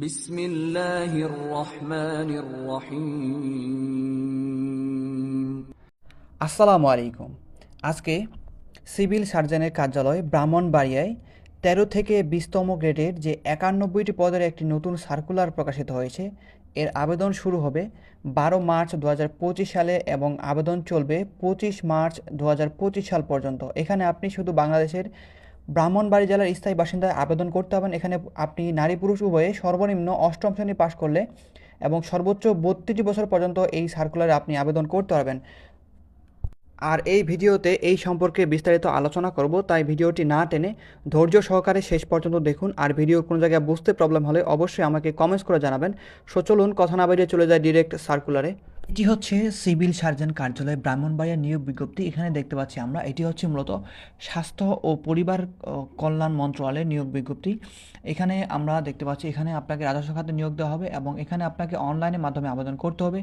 বিসমিল্লাহির রহমানির আসসালামু আলাইকুম। আজকে সিভিল সার্জনের কার্যালয় ব্রাহ্মণবাড়িয়ায় তেরো থেকে বিশতম গ্রেডের যে একানব্বইটি পদের একটি নতুন সার্কুলার প্রকাশিত হয়েছে, এর আবেদন শুরু হবে বারো মার্চ দু হাজার পঁচিশ সালে এবং আবেদন চলবে পঁচিশ মার্চ দু হাজার পঁচিশ সাল পর্যন্ত। এখানে আপনি শুধু বাংলাদেশের ব্রাহ্মণবাড়ি জেলার স্থায়ী বাসিন্দায় আবেদন করতে হবেন। এখানে আপনি নারী পুরুষ উভয়ে সর্বনিম্ন অষ্টম শ্রেণি পাশ করলে এবং সর্বোচ্চ বত্রিশ বছর পর্যন্ত এই সার্কুলারে আপনি আবেদন করতে পারবেন। আর এই ভিডিওতে এই সম্পর্কে বিস্তারিত আলোচনা করব, তাই ভিডিওটি না টেনে ধৈর্য সহকারে শেষ পর্যন্ত দেখুন। আর ভিডিও কোনো জায়গায় বুঝতে প্রবলেম হলে অবশ্যই আমাকে কমেন্টস করে জানাবেন। সো কথা না বেরিয়ে চলে যায় ডিরেক্ট সার্কুলারে এটি হচ্ছে সিভিল সার্জন কার্যালয়, ব্রাহ্মণবাড়িয়া নিয়োগ বিজ্ঞপ্তি। এখানে দেখতে পাচ্ছি আমরা, এটি হচ্ছে মূলত স্বাস্থ্য ও পরিবার কল্যাণ মন্ত্রণালয়ের নিয়োগ বিজ্ঞপ্তি। এখানে আমরা দেখতে পাচ্ছি, এখানে আপনাকে রাজস্ব খাতে নিয়োগ দেওয়া হবে এবং এখানে আপনাকে অনলাইনের মাধ্যমে আবেদন করতে হবে।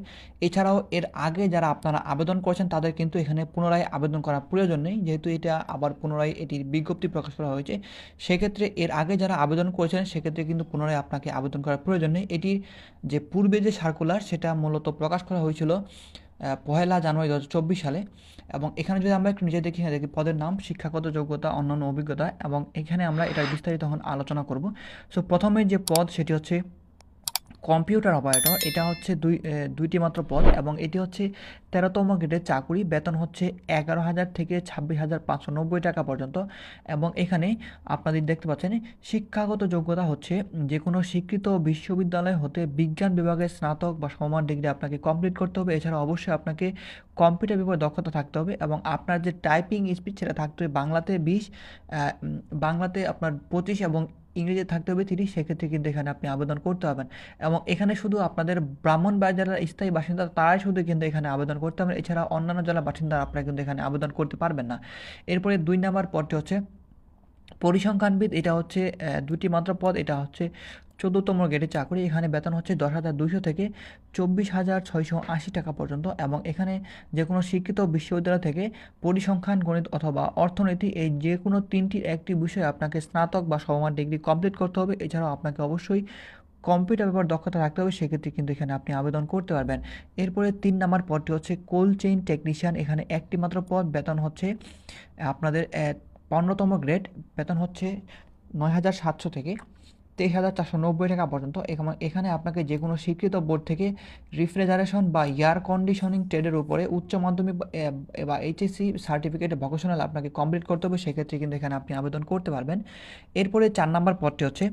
এছাড়াও এর আগে যারা আপনারা আবেদন করেছেন, তাদের কিন্তু এখানে পুনরায় আবেদন করা প্রয়োজন নেই। যেহেতু এটা আবার পুনরায় এটির বিজ্ঞপ্তি প্রকাশ করা হয়েছে, সেক্ষেত্রে এর আগে যারা আবেদন করেছেন, সেক্ষেত্রে কিন্তু পুনরায় আপনাকে আবেদন করার প্রয়োজন নেই। এটির যে পূর্বে যে সার্কুলার সেটা মূলত প্রকাশ করা হয়েছিল পহেলা জানুয়ারি দু চব্বিশ সালে। এবং এখানে যদি আমরা একটু নিজে দেখি হ্যাঁ দেখি পদের নাম, শিক্ষাগত যোগ্যতা, অন্যান্য অভিজ্ঞতা, এবং এখানে আমরা এটার বিস্তারিত এখন আলোচনা করব। সো প্রথমে যে পদ, সেটি হচ্ছে কম্পিউটার অপারেটর, এটা হচ্ছে দুই দুইটি মাত্র পদ এবং এটি হচ্ছে তেরোতম গ্রেডের চাকুরি। বেতন হচ্ছে এগারো হাজার থেকে ছাব্বিশ হাজার পাঁচশো নব্বই টাকা পর্যন্ত এবং এখানে আপনাদের দেখতে পাচ্ছেন শিক্ষাগত যোগ্যতা হচ্ছে যে কোনো স্বীকৃত বিশ্ববিদ্যালয় হতে বিজ্ঞান বিভাগের স্নাতক বা সমান ডিগ্রি আপনাকে কমপ্লিট করতে হবে। এছাড়া অবশ্যই আপনাকে কম্পিউটার ব্যাপারে দক্ষতা থাকতে হবে এবং আপনার যে টাইপিং স্পিড সেটা থাকতে হবে। বাংলাতে বিশ বাংলাতে আপনার পঁচিশ এবং ইংরেজি থাকতে হবে তিরিশ সেক্ষেত্রে কিন্তু এখানে আপনি আবেদন করতে পারবেন। এবং এখানে শুধু আপনাদের ব্রাহ্মণবাড়ি জেলার স্থায়ী বাসিন্দা, তারাই শুধু কিন্তু এখানে আবেদন করতে পারবেন। এছাড়া অন্যান্য জেলার বাসিন্দা, আপনারা কিন্তু এখানে আবেদন করতে পারবেন না। এরপরে দুই নাম্বার পদটি হচ্ছে পরিসংখ্যানবিদ। এটা হচ্ছে দুটি মাত্র পদ। এটা হচ্ছে চোদ্দতম গ্রেডের চাকরি, এখানে বেতন হচ্ছে দশ হাজার দুশো থেকে চব্বিশ হাজার ছয়শো আশি টাকা পর্যন্ত এবং এখানে যে কোনো শিক্ষিত বিশ্ববিদ্যালয় থেকে পরিসংখ্যান, গণিত অথবা অর্থনীতি এই যে কোনো তিনটির একটি বিষয়ে আপনাকে স্নাতক বা সমমান ডিগ্রি কমপ্লিট করতে হবে। এছাড়াও আপনাকে অবশ্যই কম্পিউটার ব্যাপার দক্ষতা রাখতে হবে, সেক্ষেত্রে কিন্তু এখানে আপনি আবেদন করতে পারবেন। এরপরে তিন নাম্বার পদটি হচ্ছে কোল্ড চেইন টেকনিশিয়ান, এখানে একটি মাত্র পদ, বেতন হচ্ছে আপনাদের পনেরোতম গ্রেড, বেতন হচ্ছে নয় হাজার সাতশো থেকে তেইশ হাজার চারশো নব্বই টাকা পর্যন্ত। এখানে আপনাকে যে কোনো স্বীকৃত বোর্ড থেকে রিফ্রিজারেশন বা এয়ার কন্ডিশনিং ট্রেডের উপরে উচ্চ মাধ্যমিক বা- এইচএসসি সার্টিফিকেট ভোকেশনাল আপনাকে কমপ্লিট করতে হবে। সেক্ষেত্রে কিন্তু এখানে আপনি আবেদন করতে পারবেন। এরপরে চার নাম্বার পদটি হচ্ছে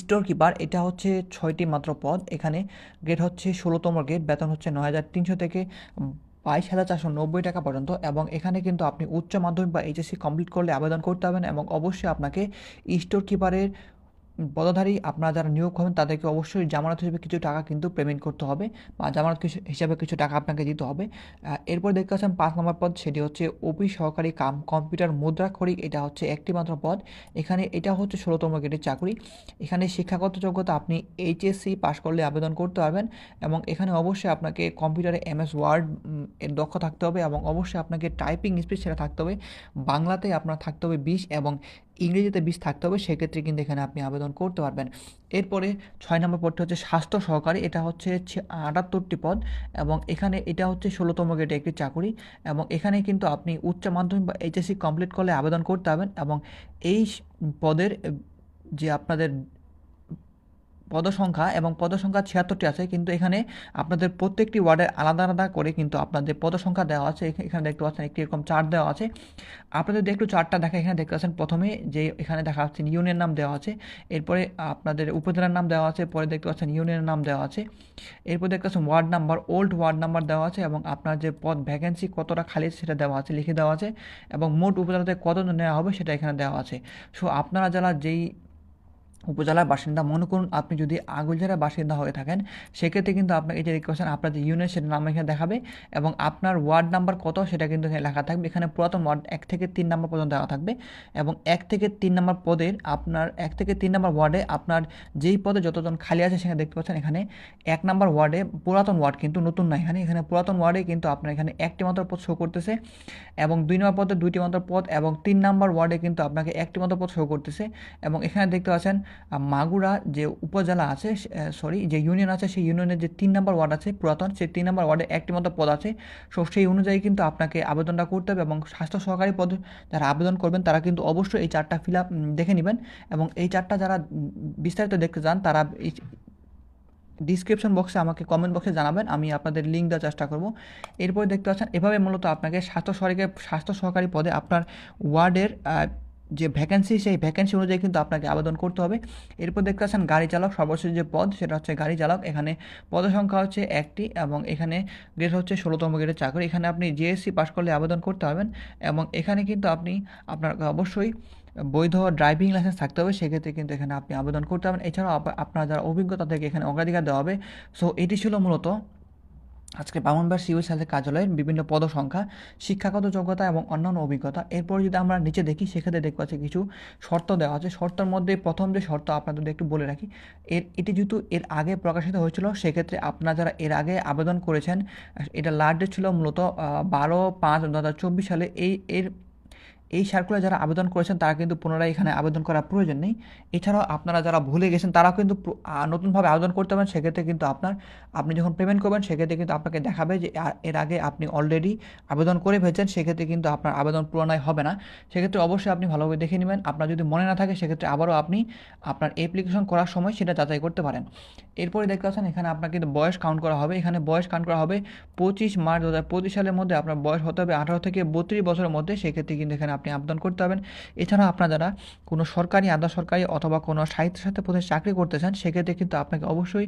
স্টোর কিপার এটা হচ্ছে ছয়টি মাত্র পদ। এখানে গ্রেড হচ্ছে ষোলোতম গ্রেড। বেতন হচ্ছে নয় হাজার তিনশো থেকে বাইশ হাজার চারশো নব্বই টাকা পর্যন্ত। এবং এখানে কিন্তু আপনি উচ্চ মাধ্যমিক বা এইচএসসি কমপ্লিট করলে আবেদন করতে হবেন এবং অবশ্যই আপনাকে স্টোর কিপারের পদধারী আপনারা যারা নিয়োগ হবেন, তাদেরকে অবশ্যই জামানত হিসেবে কিছু টাকা কিন্তু পেমেন্ট করতে হবে বা জামানত হিসাবে কিছু টাকা আপনাকে দিতে হবে। এরপর দেখতে পাচ্ছেন পাঁচ নম্বর পদ, সেটি হচ্ছে অফিস সহকারী কাম কম্পিউটার মুদ্রাক্ষরিক এটা হচ্ছে একটি মাত্র পদ। এখানে এটা হচ্ছে ষোলোতম গ্রেডের চাকরি। এখানে শিক্ষাগত যোগ্যতা আপনি এইচএসসি পাশ করলে আবেদন করতে পারবেন এবং এখানে অবশ্যই আপনাকে কম্পিউটারে এমএস ওয়ার্ড এর দক্ষ থাকতে হবে এবং অবশ্যই আপনাকে টাইপিং স্পিড সেটা থাকতে হবে। বাংলাতে আপনার থাকতে হবে বিশ এবং ইংরেজিতে বীজ থাকতে হবে, সেক্ষেত্রে কিন্তু এখানে আপনি আবেদন করতে পারবেন। এরপরে ছয় নম্বর পদটি হচ্ছে স্বাস্থ্য সহকারী, এটা হচ্ছে আটাত্তরটি পদ এবং এখানে এটা হচ্ছে ষোলোতম গ্রেডে একটি চাকরি এবং এখানে কিন্তু আপনি উচ্চ মাধ্যমিক বা এইচএসসি কমপ্লিট করলে আবেদন করতে পারবেন এবং এই পদের যে আপনাদের পদসংখ্যা এবং পদসংখ্যা ছিয়াত্তরটি আছে, কিন্তু এখানে আপনাদের প্রত্যেকটি ওয়ার্ডের আলাদা আলাদা করে কিন্তু আপনাদের পদসংখ্যা দেওয়া আছে এখানে দেখতে পাচ্ছেন একটি এরকম চার্ট দেওয়া আছে। আপনাদের একটু চার্টটা দেখা, এখানে দেখতে পাচ্ছেন প্রথমে যে এখানে দেখা যাচ্ছে ইউনিয়ন নাম দেওয়া আছে, এরপরে আপনাদের উপজেলার নাম দেওয়া আছে, পরে দেখতে পাচ্ছেন ইউনিয়নের নাম দেওয়া আছে, এরপর দেখতে পাচ্ছেন ward number, old ward number দেওয়া আছে এবং আপনার যে পদ ভ্যাকেন্সি কতটা খালি সেটা দেওয়া আছে, লিখে দেওয়া আছে এবং মোট উপজেলাতে কতজন নেওয়া হবে সেটা এখানে দেওয়া আছে। সো আপনারা যারা যেই উপজেলার বাসিন্দা। মনে করুন আপনি যদি আগুলজেলার বাসিন্দা হয়ে থাকেন, সেক্ষেত্রে কিন্তু আপনাকে যে রিকোয়েশন আপনার যে ইউনিয়ন সেটার নাম এখানে দেখাবে এবং আপনার ওয়ার্ড নাম্বার কত, সেটা কিন্তু এখানে লেখা থাকবে। এখানে পুরাতন ওয়ার্ড এক থেকে তিন নাম্বার পর্যন্ত দেওয়া থাকবে এবং এক থেকে তিন নাম্বার পদের আপনার, এক থেকে তিন নাম্বার ওয়ার্ডে আপনার যেই পদে যতজন খালি আছে সেখানে দেখতে পাচ্ছেন এখানে এক নাম্বার ওয়ার্ডে পুরাতন ওয়ার্ড কিন্তু নতুন না এখানে এখানে পুরাতন ওয়ার্ডে কিন্তু আপনার এখানে একটি মাত্র পদ শো করতেছে এবং দুই নম্বর পদে দুইটি মাত্র পদ এবং তিন নাম্বার ওয়ার্ডে কিন্তু আপনাকে একটি মাত্র পদ শো করতেছে এবং এখানে দেখতে পাচ্ছেন মাগুরা যে উপজেলা আছে সরি যে ইউনিয়ন আছে, সেই ইউনিয়নের যে তিন নম্বর ওয়ার্ড আছে, পুরাতন, সেই তিন নম্বর ওয়ার্ডে একটি মতো পদ আছে। সো, সেই অনুযায়ী কিন্তু আপনাকে আবেদনটা করতে হবে এবং স্বাস্থ্য সহকারী পদ যারা আবেদন করবেন, তারা কিন্তু অবশ্যই এই চারটা ফিল আপ দেখে নেবেন এবং এই চারটা যারা বিস্তারিত দেখতে চান, তারা ডিসক্রিপশন বক্সে আমাকে কমেন্ট বক্সে জানাবেন, আমি আপনাদের লিঙ্ক দেওয়ার চেষ্টা করব। এরপরে দেখতে পাচ্ছেন, এভাবে মূলত আপনাকে স্বাস্থ্য সহকারী স্বাস্থ্য সহকারী পদে আপনার ওয়ার্ডের যে ভ্যাকেন্সি সেই ভ্যাকেন্সি অনুযায়ী কিন্তু আপনাকে আবেদন করতে হবে। এরপর দেখতে পাচ্ছেন গাড়ি চালক, সর্বশেষ যে পদ, সেটা হচ্ছে গাড়ি চালক। এখানে পদের সংখ্যা হচ্ছে একটি এবং এখানে গ্রেড হচ্ছে ষোলোতম গ্রেডের চাকরি। এখানে আপনি জিএসসি পাস করলে আবেদন করতে হবেন এবং এখানে কিন্তু আপনি আপনার অবশ্যই বৈধ ড্রাইভিং লাইসেন্স থাকতে হবে। সেক্ষেত্রে কিন্তু এখানে আপনি আবেদন করতে পারবেন। এছাড়াও আপ- আপনার যারা অভিজ্ঞতা থেকে এখানে অগ্রাধিকার দেওয়া হবে। সো এটি ছিল মূলত আজকে বামনবার সিউ সাথে কার্যালয়ের বিভিন্ন পদসংখ্যা, শিক্ষাগত যোগ্যতা এবং অন্যান্য অভিজ্ঞতা, এরপর যদি আমরা নিচে দেখি, সেক্ষেত্রে দেখতে পাচ্ছি কিছু শর্ত দেওয়া আছে। শর্তের মধ্যে প্রথম যে শর্ত আপনাদের একটু বলে রাখি, এর, এটি যেহেতু এর আগে প্রকাশিত হয়েছিল, সেক্ষেত্রে আপনারা যারা এর আগে আবেদন করেছেন এটা লাস্ট ডেট ছিল মূলত বারো পাঁচ দু সালে। এই, এর এই সার্কুলার যারা আবেদন করেছেন, তারা কিন্তু পুনরায় এখানে আবেদন করার প্রয়োজন নেই। এছাড়াও আপনারা যারা ভুলে গেছেন, তারাও কিন্তু নতুনভাবে আবেদন করতে পারেন। সেক্ষেত্রে কিন্তু আপনার, আপনি যখন পেমেন্ট করবেন, সেক্ষেত্রে কিন্তু আপনাকে দেখাবে যে এর আগে আপনি অলরেডি আবেদন করে ফেলছেন, সেক্ষেত্রে কিন্তু আপনার আবেদন পুনরায় হবে না। সেক্ষেত্রে অবশ্যই আপনি ভালোভাবে দেখে নেবেন। আপনার যদি মনে না থাকে, সেক্ষেত্রে আবারও আপনি আপনার অ্যাপ্লিকেশন করার সময় সেটা যাচাই করতে পারেন। এরপরে দেখতে পাচ্ছেন, এখানে আপনার কিন্তু বয়স কাউন্ট করা হবে। এখানে বয়স কাউন্ট করা হবে পঁচিশ মার্চ দু হাজার পঁচিশ সালের মধ্যে। আপনার বয়স হতে হবে আঠারো থেকে বত্রিশ বছরের মধ্যে। সেক্ষেত্রে কিন্তু এখানে আপনি আবেদন করতে পারবেন। এছাড়া আপনার যারা কোনো সরকারি, আধা সরকারি অথবা কোনো সাথে প্রতিষ্ঠানে চাকরি করতে চান, সেক্ষেত্রে কিন্তু আপনাকে অবশ্যই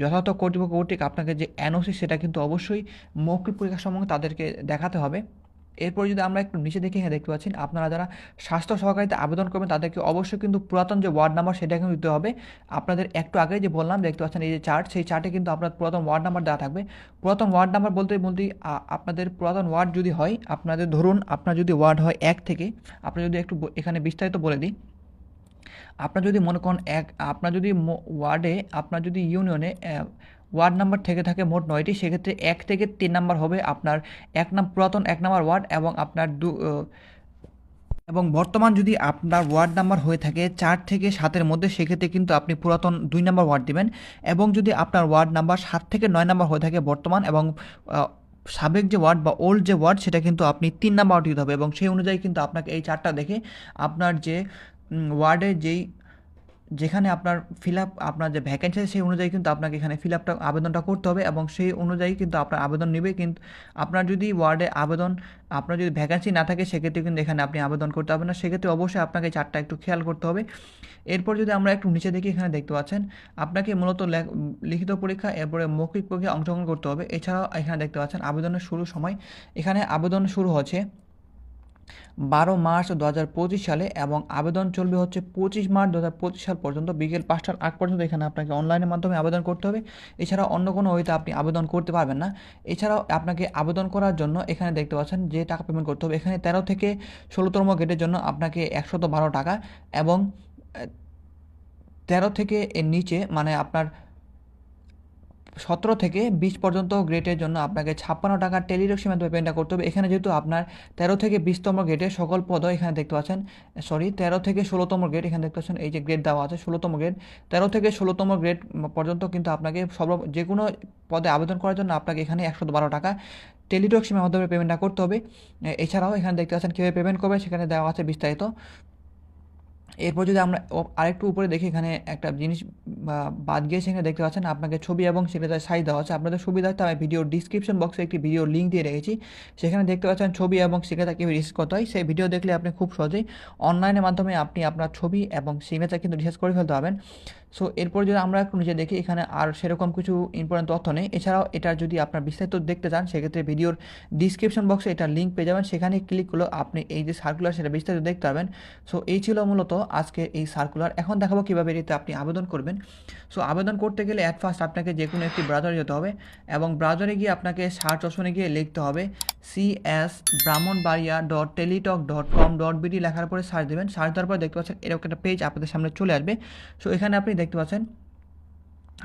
যথাযথ কর্তৃপক্ষ কর্তৃক আপনাকে যে এনওসি সেটা কিন্তু অবশ্যই মৌখিক পরীক্ষার সম্বন্ধে তাদেরকে দেখাতে হবে। এরপর যদি আমরা একটু নিচে দেখে এখানে দেখতে পাচ্ছেন, আপনারা যারা স্বাস্থ্য সহকারীতে আবেদন করবেন, তাদেরকে অবশ্যই কিন্তু পুরাতন যে ওয়ার্ড নাম্বার, সেটা কিন্তু দিতে হবে। আপনাদের একটু আগে যে বললাম, দেখতে পাচ্ছেন এই যে চার্ট, সেই চার্টে কিন্তু আপনার পুরাতন ওয়ার্ড নাম্বার দেওয়া থাকবে। পুরাতন ওয়ার্ড নাম্বার বলতে বলতে আপনাদের পুরাতন ওয়ার্ড যদি হয়, আপনাদের ধরুন আপনার যদি ওয়ার্ড হয় এক থেকে আপনি যদি একটু এখানে বিস্তারিত বলে দিই। আপনার যদি মনে করেন এক, আপনার যদি ওয়ার্ডে, আপনার যদি ইউনিয়নে ওয়ার্ড নাম্বার থেকে থাকে মোট নয়টি, সেক্ষেত্রে এক থেকে তিন নাম্বার হবে আপনার এক নাম পুরাতন, এক নাম্বার ওয়ার্ড এবং আপনার দু এবং বর্তমান যদি আপনার ওয়ার্ড নাম্বার হয়ে থাকে চার থেকে সাতের মধ্যে, সেক্ষেত্রে কিন্তু আপনি পুরাতন দুই নাম্বার ওয়ার্ড দিবেন। এবং যদি আপনার ওয়ার্ড নাম্বার সাত থেকে নয় নাম্বার হয়ে থাকে বর্তমান এবং সাবেক যে ওয়ার্ড বা ওল্ড যে ওয়ার্ড, সেটা কিন্তু আপনি তিন নাম্বার দিতে হবে এবং সেই অনুযায়ী কিন্তু আপনাকে এই চারটা দেখে আপনার যে ওয়ার্ডের যেই যেখানে আপনার ফিল আপ আপনার যে ভ্যাকেন্সি সেই অনুযায়ী কিন্তু আপনাকে এখানে ফিল আপটা আবেদনটা করতে হবে এবং সেই অনুযায়ী কিন্তু আপনার আবেদন নেবে। কিন্তু আপনার যদি ওয়ার্ডে আবেদন, আপনার যদি ভ্যাকেন্সি না থাকে, সেক্ষেত্রে কিন্তু এখানে আপনি আবেদন করতে হবে না। সেক্ষেত্রে অবশ্যই আপনাকে চারটা একটু খেয়াল করতে হবে। এরপর যদি আমরা একটু নিচে দেখি, এখানে দেখতে পাচ্ছেন, আপনাকে মূলত লেখ- লিখিত পরীক্ষা, এরপরে মৌখিক পরীক্ষায় অংশগ্রহণ করতে হবে। এছাড়াও এখানে দেখতে পাচ্ছেন, আবেদনের শুরুর সময়, এখানে আবেদন শুরু হচ্ছে। বারো মার্চ দু হাজার পঁচিশ সালে এবং আবেদন চলবে হচ্ছে পঁচিশ মার্চ দু হাজার পঁচিশ সাল পর্যন্ত বিকেল পাঁচটার আগ পর্যন্ত এখানে আপনাকে অনলাইনের মাধ্যমে আবেদন করতে হবে। এছাড়া অন্য কোনো ওয়েতে আপনি আবেদন করতে পারবেন না। এছাড়াও আপনাকে আবেদন করার জন্য এখানে দেখতে পাচ্ছেন যে টাকা পেমেন্ট করতে হবে। এখানে তেরো থেকে ষোলোতম গেটের জন্য আপনাকে একশত বারো টাকা এবং তেরো থেকে এর নিচে মানে আপনার সতেরো থেকে বিশ পর্যন্ত গ্রেডের জন্য আপনাকে ছাপ্পান্ন টাকা টেলিরক্সের মাধ্যমে পেমেন্টটা করতে হবে। এখানে যেহেতু আপনার তেরো থেকে বিশতম গ্রেডের সকল পদ এখানে দেখতে পাচ্ছেন সরি তেরো থেকে ষোলোতম গ্রেড এখানে দেখতে পাচ্ছেন, এই যে গ্রেড দেওয়া আছে ষোলোতম গ্রেড তেরো থেকে ষোলোতম গ্রেড পর্যন্ত কিন্তু আপনাকে সর্ব, যে কোনো পদে আবেদন করার জন্য আপনাকে এখানে একশো বারো টাকা টেলিটক্সিমের মাধ্যমে পেমেন্টটা করতে হবে। এছাড়াও এখানে দেখতে পাচ্ছেন, কীভাবে পেমেন্ট করবে সেখানে দেওয়া আছে বিস্তারিত। এরপর যদি আমরা আরেকটু উপরে দেখি, এখানে একটা জিনিস বাদ গিয়ে সেখানে দেখতে পাচ্ছেন আপনাকে ছবি এবং সেটাতে সাইজ দেওয়া আছে। আপনাদের সুবিধার্থে আমি ভিডিও ডিসক্রিপশন বক্সে একটি ভিডিও লিঙ্ক দিয়ে রেখেছি। সেখানে দেখতে পাচ্ছেন ছবি এবং সিগনেচার কীভাবে রিস্ক করতে হয়। সেই ভিডিও দেখলে আপনি খুব সহজেই অনলাইনের মাধ্যমে আপনি আপনার ছবি এবং সিগনেচার কিন্তু রিসার্চ করে ফেলতে পারবেন। সো এরপর যদি আমরা একটু নিচে দেখি, এখানে আর সেরকম কিছু ইম্পর্টেন্ট তথ্য নেই। এছাড়াও এটার যদি আপনার বিস্তারিত দেখতে চান, সেক্ষেত্রে ভিডিওর ডিসক্রিপশন বক্সে এটার লিঙ্ক পেয়ে যাবেন। সেখানে ক্লিক করলে আপনি এই যে সার্কুলার সেটা বিস্তারিত দেখতে পাবেন সো এই ছিল মূলত আজকে এই সার্কুলার এখন দেখাবো কীভাবে এটিতে আপনি আবেদন করবেন। সো আবেদন করতে গেলে অ্যাট ফার্স্ট আপনাকে যে কোনো একটি ব্রাউজারে যেতে হবে এবং ব্রাউজারে গিয়ে আপনাকে সার্চ অপশনে গিয়ে লিখতে হবে C S Brahmanbaria dot Teletalk dot com dot BD লেখার পরে সার্চ দেবেন। সার্চ দেওয়ার পরে দেখতে পাচ্ছেন এরকম একটা পেজ আপনাদের সামনে চলে আসবে। সো এখানে আপনি দেখতে পাচ্ছেন,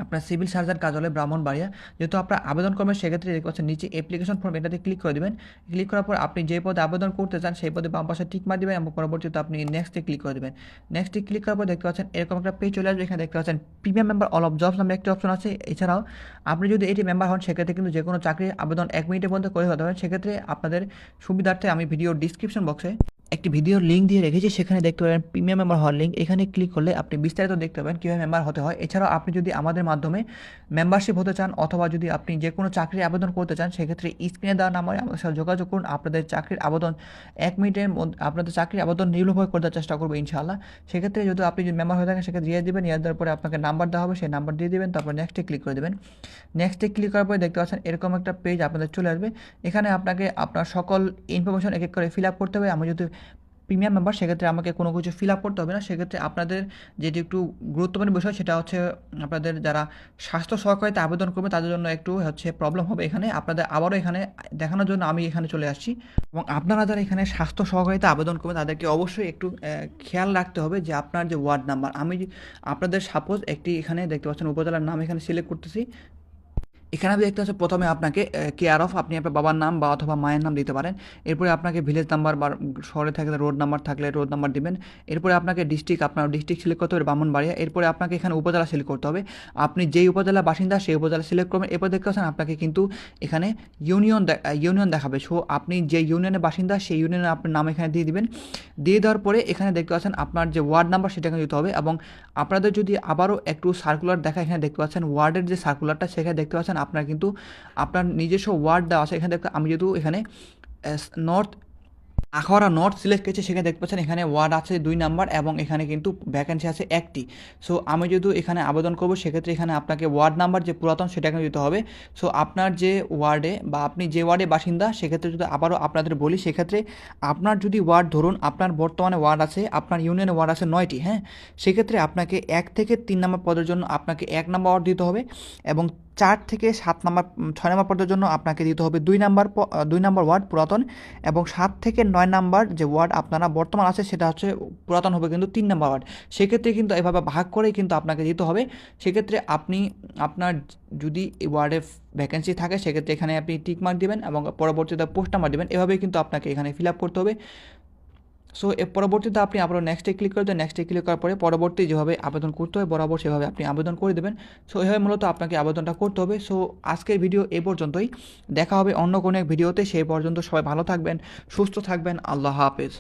আপনার সিভিল সার্জন কার্যালয় ব্রাহ্মণবাড়িয়া। যেহেতু আপনার আবেদন করবেন, সেক্ষেত্রে দেখতে পাচ্ছেন, নিচে অ্যাপ্লিকেশন ফর্ম এটাতে ক্লিক করে দেবেন। ক্লিক করার পর আপনি যে পদে আবেদন করতে চান, সেই পদে বাম পাশে টিক মার দেবেন এবং পরবর্তীতে আপনি নেক্সটে ক্লিক করে দেবেন। নেক্সটে ক্লিক করার পর দেখতে পাচ্ছেন, এরকম একটা পেজ চলে আসবে। এখানে দেখতে পাচ্ছেন premium member all of jobs নামে একটি অপশন আছে। এছাড়াও, আপনি যদি এটি মেম্বার হন, সেক্ষেত্রে কিন্তু যে কোনো চাকরির আবেদন এক মিনিটের মধ্যে করে হতে পারেন। সেক্ষেত্রে আপনাদের সুবিধার্থে আমি ভিডিও ডিসক্রিপশন বক্সে একটি ভিডিওর লিঙ্ক দিয়ে রেখেছি, সেখানে দেখতে পাবেন প্রিমিয়াম মেম্বার হওয়ার লিঙ্ক এখানে ক্লিক করলে আপনি বিস্তারিত দেখতে পাবেন কীভাবে মেম্বার হতে হয়। এছাড়াও আপনি যদি আমাদের মাধ্যমে মেম্বারশিপ হতে চান, অথবা যদি আপনি যে কোনো চাকরির আবেদন করতে চান, সেক্ষেত্রে স্ক্রিনে দেওয়া নাম্বারে আমাদের সাথে যোগাযোগ করুন। আপনাদের চাকরির আবেদন এক মিনিটের আপনাদের চাকরির আবেদন নির্ভুলভাবে করে দেওয়ার চেষ্টা করব ইনশাআল্লাহ। সেক্ষেত্রে যদি আপনি যদি মেম্বার হয়ে থাকেন, সেক্ষেত্রে দিয়ে দেবেন ইয়ে দেওয়ার পরে আপনাকে নাম্বার দেওয়া হবে, সেই নাম্বার দিয়ে দেবেন, তারপর নেক্সটে ক্লিক করে দেবেন। নেক্সটে ক্লিক করার পরে দেখতে পাচ্ছেন এরকম একটা পেজ আপনাদের চলে আসবে। এখানে আপনাকে আপনার সকল ইনফরমেশন এক এক করে ফিল আপ করতে হবে। আমি যদি প্রিমিয়াম মেম্বার সেক্ষেত্রে আমাকে কোনো কিছু ফিল আপ করতে হবে না। সেক্ষেত্রে আপনাদের যেটি একটু গুরুত্বপূর্ণ বিষয়, সেটা হচ্ছে আপনাদের যারা স্বাস্থ্য সহকারিতা আবেদন করবে, তাদের জন্য একটু হচ্ছে প্রবলেম হবে এখানে। আপনাদের আবারও এখানে দেখানোর জন্য আমি এখানে চলে আসছি। এবং আপনারা যারা এখানে স্বাস্থ্য সহকারিতা আবেদন করবেন, তাদেরকে অবশ্যই একটু খেয়াল রাখতে হবে যে আপনার যে ওয়ার্ড নাম্বার আমি আপনাদের সাপোজ একটি এখানে দেখতে পাচ্ছেন, উপজেলার নাম এখানে সিলেক্ট করতেছি। এখানে দেখতে পাচ্ছি প্রথমে আপনাকে কেয়ার অফ আপনি আপনার বাবার নাম বা অথবা মায়ের নাম দিতে পারেন। এরপরে আপনাকে ভিলেজ নাম্বার বা শহরে থাকলে রোড নাম্বার থাকলে রোড নাম্বার দিবেন। এরপরে আপনাকে ডিস্ট্রিক্ট আপনার ডিস্ট্রিক্ট সিলেক্ট করতে হবে ব্রাহ্মণবাড়িয়া। এরপরে আপনাকে এখানে উপজেলা সিলেক্ট করতে হবে। আপনি যেই উপজেলা বাসিন্দা সেই উপজেলা সিলেক্ট করবেন। এরপর দেখতে পাচ্ছেন আপনাকে কিন্তু এখানে ইউনিয়ন ইউনিয়ন দেখাবে। সো আপনি যে ইউনিয়নের বাসিন্দা সেই ইউনিয়নের আপনার নাম এখানে দিয়ে দিবেন। দিয়ে দেওয়ার পরে এখানে দেখতে পাচ্ছেন আপনার যে ওয়ার্ড নাম্বার সেটা এখানে দিতে হবে এবং আপনাদের যদি আবারও একটু সার্কুলার দেখা এখানে দেখতে পাচ্ছেন। ওয়ার্ডের যে সার্কুলারটা সেখানে দেখতে পাচ্ছেন আপনার কিন্তু আপনার নিজস্ব ওয়ার্ড দেওয়া আছে। এখানে দেখতে আমি যেহেতু এখানে নর্থ আখাওয়ারা নর্থ সিলেক্ট করেছে, সেখানে দেখতে পাচ্ছেন এখানে ওয়ার্ড আছে দুই নাম্বার এবং এখানে কিন্তু ভ্যাকেন্সি আছে একটি। সো আমি যেহেতু এখানে আবেদন করব, সেক্ষেত্রে এখানে আপনাকে ওয়ার্ড নাম্বার যে পুরাতন সেটা এখানে দিতে হবে। সো আপনার যে ওয়ার্ডে বা আপনি যে ওয়ার্ডে বাসিন্দা, সেক্ষেত্রে যদি আবারও আপনাদের বলি, সেক্ষেত্রে আপনার যদি ওয়ার্ড ধরুন, আপনার বর্তমানে ওয়ার্ড আছে, আপনার ইউনিয়নে ওয়ার্ড আছে নয়টি হ্যাঁ? সেক্ষেত্রে আপনাকে এক থেকে তিন নম্বর পদের জন্য আপনাকে এক নম্বর ওয়ার্ড দিতে হবে এবং চার থেকে সাত নাম্বার ছয় নম্বর পদের জন্য আপনাকে দিতে হবে দুই নাম্বার দুই নাম্বার ওয়ার্ড পুরাতন এবং সাত থেকে নয় নাম্বার যে ওয়ার্ড আপনারা বর্তমান আছে সেটা হচ্ছে পুরাতন হবে কিন্তু তিন নাম্বার ওয়ার্ড। সেক্ষেত্রে কিন্তু এভাবে ভাগ করেই কিন্তু আপনাকে দিতে হবে। সেক্ষেত্রে আপনি, আপনার যদি ওয়ার্ডে ভ্যাকেন্সি থাকে সেক্ষেত্রে এখানে আপনি টিক মার্ক দিবেন এবং পরবর্তীতে পোস্ট নাম্বার দেবেন। এভাবেই কিন্তু আপনাকে এখানে ফিল আপ করতে হবে। সো এর পরবর্তীতে আপনি আবারও নেক্সটে ক্লিক করে দেন নেক্সটে ক্লিক করার পরে পরবর্তী যেভাবে আবেদন করতে হয় বরাবর সেভাবে আপনি আবেদন করে দেবেন। সো এভাবে মূলত আপনাকে আবেদনটা করতে হবে। সো আজকের ভিডিও এ পর্যন্তই। দেখা হবে অন্য কোনো এক ভিডিওতে সেই পর্যন্ত সবাই ভালো থাকবেন, সুস্থ থাকবেন। আল্লাহ হাফেজ।